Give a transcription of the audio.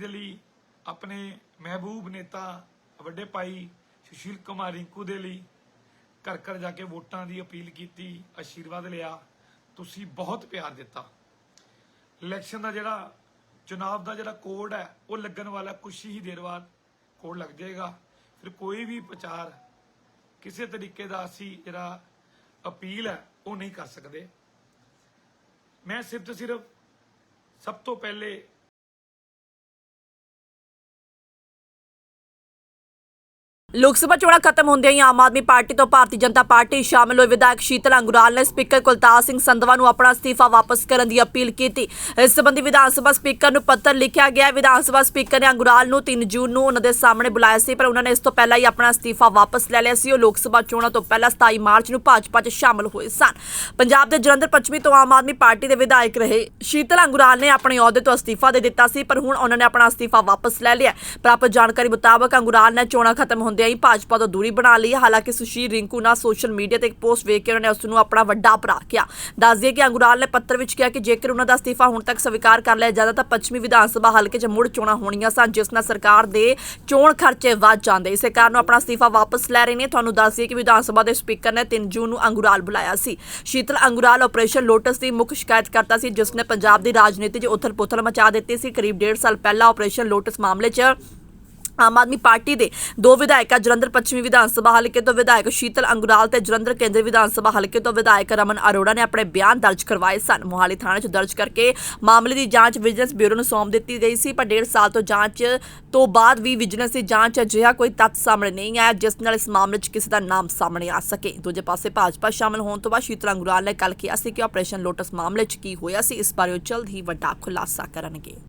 ਦੇ ਲਈ ਆਪਣੇ ਮਹਿਬੂਬ ਨੇਤਾ, ਵੱਡੇ ਭਾਈ ਸੁਸ਼ੀਲ ਕੁਮਾਰ ਰਿੰਕੂ ਦੇ ਲਈ ਘਰ ਘਰ ਜਾ ਕੇ ਵੋਟਾਂ ਦੀ ਅਪੀਲ ਕੀਤੀ, ਆਸ਼ੀਰਵਾਦ ਲਿਆ। ਤੁਸੀਂ ਬਹੁਤ ਪਿਆਰ ਦਿੱਤਾ। ਇਲੈਕਸ਼ਨ ਦਾ ਜਿਹੜਾ, ਚੁਣਾਵ ਦਾ ਜਿਹੜਾ ਕੋਡ ਹੈ, ਉਹ ਲੱਗਣ ਵਾਲਾ ਕੁਝ ਹੀ ਦੇਰ ਬਾਅਦ ਕੋਡ ਲੱਗ ਜਾਏਗਾ। ਫਿਰ ਕੋਈ ਵੀ ਪ੍ਰਚਾਰ ਕਿਸੇ ਤਰੀਕੇ ਦਾ ਅਸੀਂ ਜਿਹੜਾ ਅਪੀਲ ਹੈ, ਉਹ ਨਹੀਂ ਕਰ ਸਕਦੇ। ਮੈਂ ਸਿਰਫ ਤੇ ਸਿਰਫ ਸਭ ਤੋਂ ਪਹਿਲੇ ਲੋਕ ਸਭਾ ਚੋਣਾਂ ਖਤਮ ਹੁੰਦਿਆਂ ਹੀ ਆਮ ਆਦਮੀ ਪਾਰਟੀ ਤੋਂ ਭਾਰਤੀ ਜਨਤਾ ਪਾਰਟੀ ਸ਼ਾਮਲ ਹੋਏ ਵਿਧਾਇਕ ਸ਼ੀਤਲ ਅੰਗੁਰਾਲ ਨੇ ਸਪੀਕਰ ਕੁਲਤਾਰ ਸਿੰਘ ਸੰਧਵਾ ਨੂੰ ਆਪਣਾ ਅਸਤੀਫਾ ਵਾਪਸ ਕਰਨ ਦੀ ਅਪੀਲ ਕੀਤੀ। ਇਸ ਸੰਬੰਧੀ ਵਿਧਾਨ ਸਭਾ ਸਪੀਕਰ ਨੂੰ ਪੱਤਰ ਲਿਖਿਆ ਗਿਆ। ਵਿਧਾਨ ਸਭਾ ਸਪੀਕਰ ਨੇ ਅੰਗੁਰਾਲ ਨੂੰ 3 ਜੂਨ ਨੂੰ ਉਹਨਾਂ ਦੇ ਸਾਹਮਣੇ ਬੁਲਾਇਆ ਸੀ, ਪਰ ਉਹਨਾਂ ਨੇ ਇਸ ਤੋਂ ਪਹਿਲਾਂ ਹੀ ਆਪਣਾ ਅਸਤੀਫਾ ਵਾਪਸ ਲੈ ਲਿਆ ਸੀ। ਉਹ ਲੋਕ ਸਭਾ ਚੋਣਾਂ ਤੋਂ ਪਹਿਲਾਂ 27 ਮਾਰਚ ਨੂੰ ਭਾਜਪਾ 'ਚ ਸ਼ਾਮਲ ਹੋਏ ਸਨ। ਪੰਜਾਬ ਦੇ ਜਲੰਧਰ ਪੱਛਮੀ ਤੋਂ ਆਮ ਆਦਮੀ ਪਾਰਟੀ ਦੇ ਵਿਧਾਇਕ ਰਹੇ ਸ਼ੀਤਲ ਅੰਗੁਰਾਲ ਨੇ ਆਪਣੇ ਅਹੁਦੇ ਤੋਂ ਅਸਤੀਫਾ ਦੇ ਦਿੱਤਾ ਸੀ, ਪਰ ਹੁਣ ਉਹਨਾਂ ਨੇ ਆਪਣਾ ਅਸਤੀਫਾ ਵਾਪਸ ਲੈ ਲਿਆ। ਪ੍ਰਾਪਤ ਜਾਣਕਾਰੀ ਮੁਤਾਬਕ ਅੰਗੁਰਾਲ ਨੇ ਚੋਣਾਂ ਖਤਮ ਹੁੰਦਿਆਂ ਹੀ ਭਾਜਪਾ ਤੋਂ ਦੂਰੀ ਬਣਾ ਲਈ। ਹਾਲਾਂਕਿ ਸੁਸ਼ੀਲ ਰਿੰਕੂ ਨਾਲ ਸੋਸ਼ਲ ਮੀਡੀਆ ਤੇ ਇੱਕ ਪੋਸਟ ਵੇਖ ਕੇ ਉਹਨਾਂ ਨੇ ਉਸ ਨੂੰ ਆਪਣਾ ਵੱਡਾ ਭਰਾ ਕਿਹਾ। ਦੱਸ ਦਈਏ ਕਿ ਅੰਗੁਰਾਲ ਨੇ ਪੱਤਰ ਵਿੱਚ ਕਿਹਾ ਕਿ ਜੇਕਰ ਉਹਨਾਂ ਦਾ ਅਸਤੀਫਾ ਹੁਣ ਤੱਕ ਸਵੀਕਾਰ ਕਰ ਲਿਆ ਜਾਂਦਾ ਤਾਂ ਪੱਛਮੀ ਵਿਧਾਨ ਸਭਾ ਹਲਕੇ 'ਚ ਮੁੜ ਚੋਣਾਂ ਹੋਣੀਆਂ ਸਨ, ਜਿਸ ਨਾਲ ਸਰਕਾਰ ਦੇ ਚੋਣ ਖਰਚੇ ਵੱਧ ਜਾਂਦੇ। ਇਸੇ ਕਾਰਨ ਆਪਣਾ ਅਸਤੀਫਾ ਵਾਪਸ ਲੈ ਰਹੇ ਨੇ। ਤੁਹਾਨੂੰ ਦੱਸ ਦਈਏ ਕਿ ਵਿਧਾਨ ਸਭਾ ਦੇ ਸਪੀਕਰ ਨੇ 3 ਜੂਨ ਨੂੰ ਅੰਗੁਰਾਲ ਬੁਲਾਇਆ ਸੀ। ਸ਼ੀਤਲ ਅੰਗੁਰਾਲ ਆਪਰੇਸ਼ਨ ਲੋਟਸ ਦੀ ਮੁੱਖ ਸ਼ਿਕਾਇਤਕਰਤਾ ਸੀ, ਜਿਸ ਨੇ ਪੰਜਾਬ ਦੀ ਰਾਜਨੀਤੀ 'ਚ ਉਥਲ-ਪੁਥਲ ਮਚਾ ਦਿੱਤੀ ਸੀ। ਕਰੀਬ 1.5 ਸਾਲ ਪਹਿਲਾਂ ਆਪਰੇਸ਼ਨ ਲੋਟਸ ਮਾਮਲੇ 'ਚ ਆਮ ਆਦਮੀ ਪਾਰਟੀ ਦੇ ਦੋ ਵਿਧਾਇਕਾਂ ਜਲੰਧਰ ਪੱਛਮੀ ਵਿਧਾਨ ਸਭਾ ਹਲਕੇ ਤੋਂ ਵਿਧਾਇਕ ਸ਼ੀਤਲ ਅੰਗੁਰਾਲ ਤੇ ਜਲੰਧਰ ਕੇਂਦਰੀ ਵਿਧਾਨ ਸਭਾ ਹਲਕੇ ਤੋਂ ਵਿਧਾਇਕ ਰਮਨ ਅਰੋੜਾ ਨੇ ਆਪਣੇ ਬਿਆਨ ਦਰਜ ਕਰਵਾਏ ਸਨ। ਮੋਹਾਲੀ ਥਾਣੇ 'ਚ ਦਰਜ ਕਰਕੇ ਮਾਮਲੇ ਦੀ ਜਾਂਚ ਵਿਜੀਲੈਂਸ ਬਿਊਰੋ ਨੂੰ ਸੌਂਪ ਦਿੱਤੀ ਗਈ ਸੀ, ਪਰ ਡੇਢ ਸਾਲ ਤੋਂ ਜਾਂਚ ਤੋਂ ਬਾਅਦ ਵੀ ਵਿਜੀਲੈਂਸ ਦੀ ਜਾਂਚ ਅਜਿਹਾ ਕੋਈ ਤੱਥ ਸਾਹਮਣੇ ਨਹੀਂ ਆਇਆ, ਜਿਸ ਨਾਲ ਇਸ ਮਾਮਲੇ 'ਚ ਕਿਸੇ ਦਾ ਨਾਮ ਸਾਹਮਣੇ ਆ ਸਕੇ। ਦੂਜੇ ਪਾਸੇ ਭਾਜਪਾ ਸ਼ਾਮਲ ਹੋਣ ਤੋਂ ਬਾਅਦ ਸ਼ੀਤਲ ਅੰਗੁਰਾਲ ਨੇ ਕੱਲ ਕਿਹਾ ਸੀ ਕਿ ਆਪਰੇਸ਼ਨ ਲੋਟਸ ਮਾਮਲੇ 'ਚ ਕੀ ਹੋਇਆ ਸੀ, ਇਸ ਬਾਰੇ ਉਹ ਜਲਦ ਹੀ ਵੱਡਾ ਖੁਲਾਸਾ ਕਰਨਗੇ।